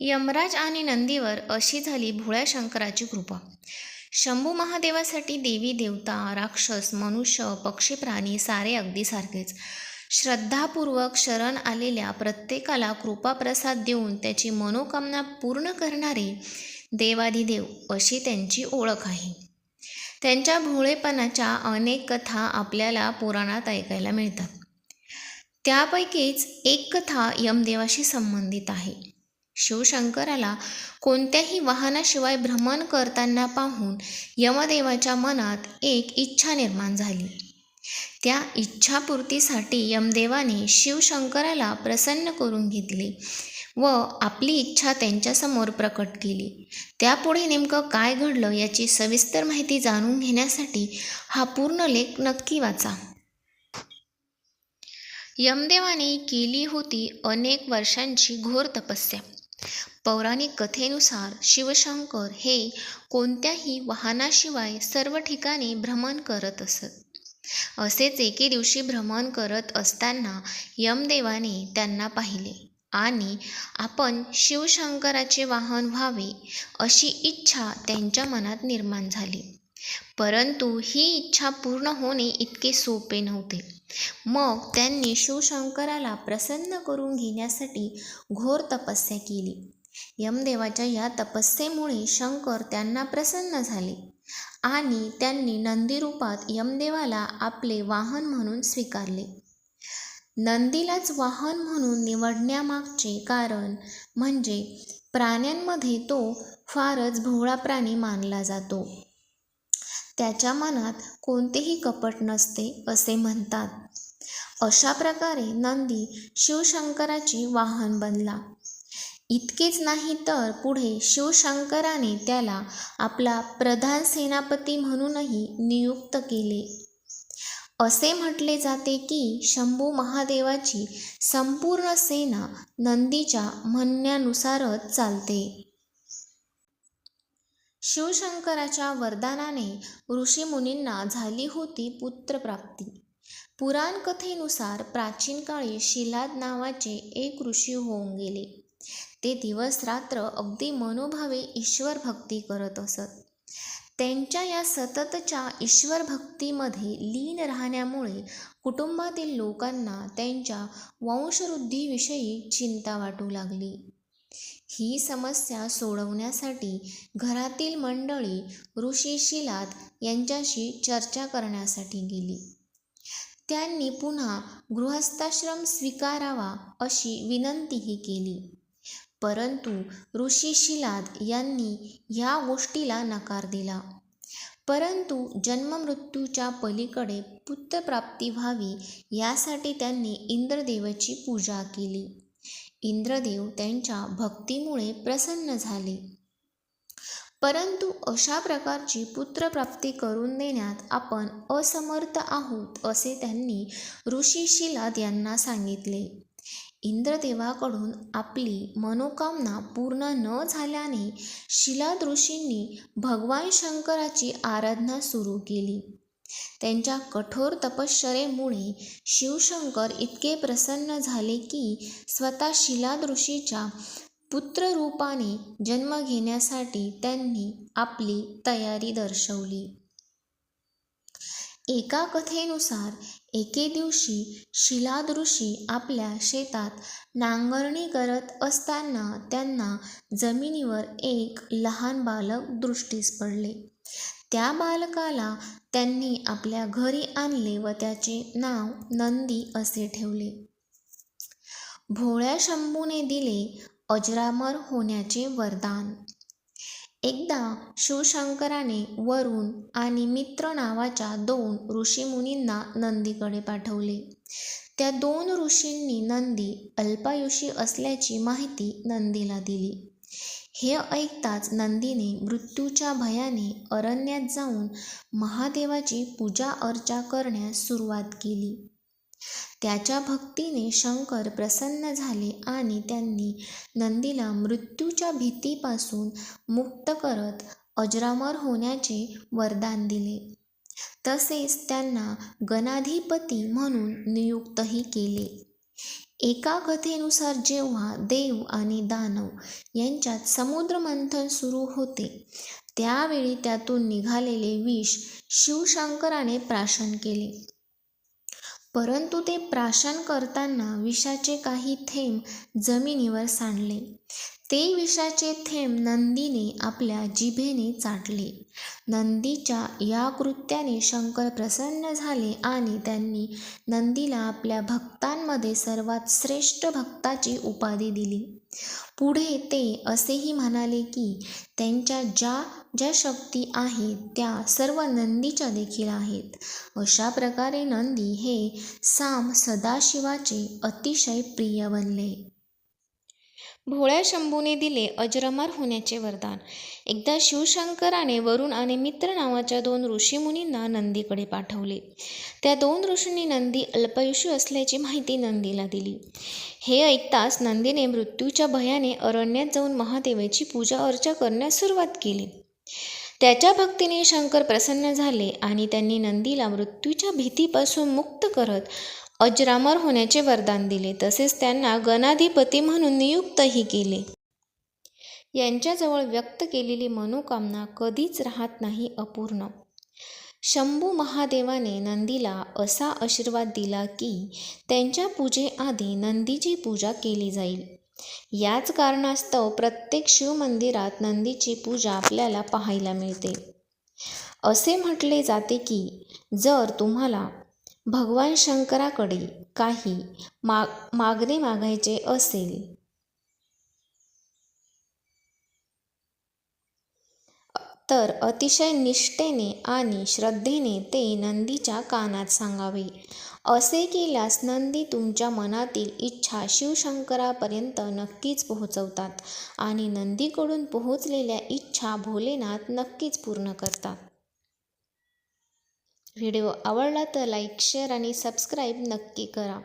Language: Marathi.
यमराज आणि नंदीवर अशी झाली भोळ्या शंकराची कृपा. शंभू महादेवासाठी देवी देवता राक्षस मनुष्य पक्षी प्राणी सारे अगदी सारखेच. श्रद्धापूर्वक शरण आलेल्या प्रत्येकाला कृपाप्रसाद देऊन त्याची मनोकामना पूर्ण करणारे देवाधिदेव अशी त्यांची ओळख आहे. त्यांच्या भोळेपणाच्या अनेक कथा आपल्याला पुराणात ऐकायला मिळतात. त्यापैकीच एक कथा यमदेवाशी संबंधित आहे. शिवशंकराला कोणत्याही वाहनाशिवाय भ्रमण करताना पाहून यमदेवाच्या मनात एक इच्छा निर्माण झाली. त्या इच्छापूर्तीसाठी यमदेवाने शिवशंकराला प्रसन्न करून घेतले व आपली इच्छा त्यांच्यासमोर प्रकट केली. त्यापुढे नेमकं काय घडलं याची सविस्तर माहिती जाणून घेण्यासाठी हा पूर्ण लेख नक्की वाचा. यमदेवाने केली होती अनेक वर्षांची घोर तपस्या. पौराणिक कथेनुसार शिवशंकर हे कोणत्याही वाहनाशिवाय सर्व ठिकाणी भ्रमण करत असत. असेच एके दिवशी भ्रमण करत असताना यमदेवाने त्यांना पाहिले आणि आपण शिवशंकराचे वाहन व्हावे अशी इच्छा त्यांच्या मनात निर्माण झाली. परंतु ही इच्छा पूर्ण होणे इतके सोपे नव्हते. मग त्यांनी शिवशंकराला प्रसन्न करून घेण्यासाठी घोर तपस्या केली. यमदेवाच्या या तपस्येमुळे शंकर त्यांना प्रसन्न झाले आणि त्यांनी नंदीरूपात यमदेवाला आपले वाहन म्हणून स्वीकारले. नंदीलाच वाहन म्हणून निवडण्यामागचे कारण म्हणजे प्राण्यांमध्ये तो फारच भोळा प्राणी मानला जातो. त्याच्या मनात कोणतेही कपट नसते असे म्हणतात. अशा प्रकारे नंदी शिवशंकराची वाहन बनला. इतकेच नाही तर पुढे शिवशंकराने त्याला आपला प्रधान सेनापती म्हणूनही नियुक्त केले. असे म्हटले जाते की शंभू महादेवाची संपूर्ण सेना नंदीच्या म्हणण्यानुसारच चालते. शिवशंकराच्या वरदानाने ऋषीमुनींना झाली होती पुत्रप्राप्ती. पुराणकथेनुसार प्राचीन काळी शिलाद नावाचे एक ऋषी होऊन गेले. ते दिवस रात्र अगदी मनोभावे ईश्वर भक्ती करत असत. त्यांच्या या सततच्या ईश्वर भक्तीमध्ये लीन राहण्यामुळे कुटुंबातील लोकांना त्यांच्या वंशवृद्धीविषयी चिंता वाटू लागली. ही समस्या सोडवण्यासाठी घरातील मंडळी ऋषी शिलात यांच्याशी चर्चा करण्यासाठी गेली. त्यांनी पुन्हा गृहस्थाश्रम स्वीकारावा अशी विनंतीही केली. परंतु ऋषी शिलाद यांनी ह्या गोष्टीला नकार दिला. परंतु जन्ममृत्यूच्या पलीकडे पुत्रप्राप्ती व्हावी यासाठी त्यांनी इंद्रदेवाची पूजा केली. इंद्रदेव त्यांच्या भक्तीमुळे प्रसन्न झाले. परंतु अशा प्रकारची पुत्रप्राप्ती करून देण्यात आपण असमर्थ आहोत असे त्यांनी ऋषी शिलाद यांना सांगितले. इंद्रदेवाकडून आपली मनोकामना पूर्ण न झाल्याने शिलाद ऋषींनी भगवान शंकराची आराधना सुरू केली. त्यांच्या कठोर तपश्चरेमुळे शिवशंकर इतके प्रसन्न झाले की स्वतः शिलाद ऋषीच्या पुत्ररूपाने जन्म घेण्यासाठी त्यांनी आपली तयारी दर्शवली. एका कथेनुसार एके दिवशी शिलाद ऋषी आपल्या शेतात नांगरणी करत असताना त्यांना जमिनीवर एक लहान बालक दृष्टीस पडले. त्या बालकाला त्यांनी आपल्या घरी आणले व त्याचे नाव नंदी असे ठेवले. भोळ्या शंभूने दिले अजरामर होण्याचे वरदान. एकदा शिवशंकराने वरुण आणि मित्र नावाच्या दोन ऋषीमुनींना नंदीकडे पाठवले. त्या दोन ऋषींनी नंदी अल्पायुषी असल्याची माहिती नंदीला दिली. हे ऐकताच नंदीने मृत्यूच्या भयाने अरण्यात जाऊन महादेवाची पूजा अर्चा करण्यास सुरुवात केली. त्याच्या भक्तीने शंकर प्रसन्न झाले आणि त्यांनी नंदीला मृत्यूच्या भीतीपासून मुक्त करत अजरामर होण्याचे वरदान दिले. तसेच त्यांना गणाधिपती म्हणून नियुक्तही केले. एका कथेनुसार जेव्हा देव आणि दानव यांच्यात समुद्रमंथन सुरू होते त्यावेळी त्यातून निघालेले विष शिवशंकराने प्राशन केले. परंतु ते प्राशन करताना विषाचे काही थेंब जमिनीवर सांडले. ते विषाचे थेंब नंदीने आपल्या जिभेने चाटले. नंदीच्या या कृत्याने शंकर प्रसन्न झाले आणि त्यांनी नंदीला आपल्या भक्तांमध्ये सर्वात श्रेष्ठ भक्ताची उपाधी दिली. पुढे ते असेही म्हणाले की त्यांच्या ज्या ज्या शक्ती आहेत त्या सर्व नंदीच्या देखील आहेत. अशा प्रकारे नंदी हे साम सदाशिवाचे अतिशय प्रिय बनले. भोळ्या शंभूने दिले अजरमार होण्याचे वरदान. एकदा शिवशंकराने वरुण आणि मित्र नावाच्या दोन ऋषीमुनींना नंदीकडे पाठवले. त्या दोन ऋषींनी नंदी अल्पयुषी असल्याची माहिती नंदीला दिली. हे ऐकताच नंदीने मृत्यूच्या भयाने अरण्यात जाऊन महादेवाची पूजा अर्चा करण्यास सुरुवात केली. त्याच्या भक्तीने शंकर प्रसन्न झाले आणि त्यांनी नंदीला मृत्यूच्या भीतीपासून मुक्त करत अजरामर होण्याचे वरदान दिले. तसेच त्यांना गणाधिपती म्हणून नियुक्तही केले. यांच्याजवळ व्यक्त केलेली मनोकामना कधीच राहत नाही अपूर्ण. शंभू महादेवाने नंदीला असा आशीर्वाद दिला की त्यांच्या पूजेआधी नंदीची पूजा केली जाईल. याच कारणास्तव प्रत्येक शिवमंदिरात नंदीची पूजा आपल्याला पाहायला मिळते. असे म्हटले जाते की जर तुम्हाला भगवान शंकराकडे काही माग मागणे मागायचे असेल. तर अतिशय निष्ठेने आणि श्रद्धेने ते नंदीच्या कानात सांगावे. असे केल्यास नंदी तुमच्या मनातील इच्छा शिवशंकरापर्यंत नक्कीच पोहोचवतात आणि नंदीकडून पोहोचलेल्या इच्छा भोलेनाथ नक्कीच पूर्ण करतात. व्हिडिओ आवडला तर लाईक शेअर आणि सबस्क्राईब नक्की करा.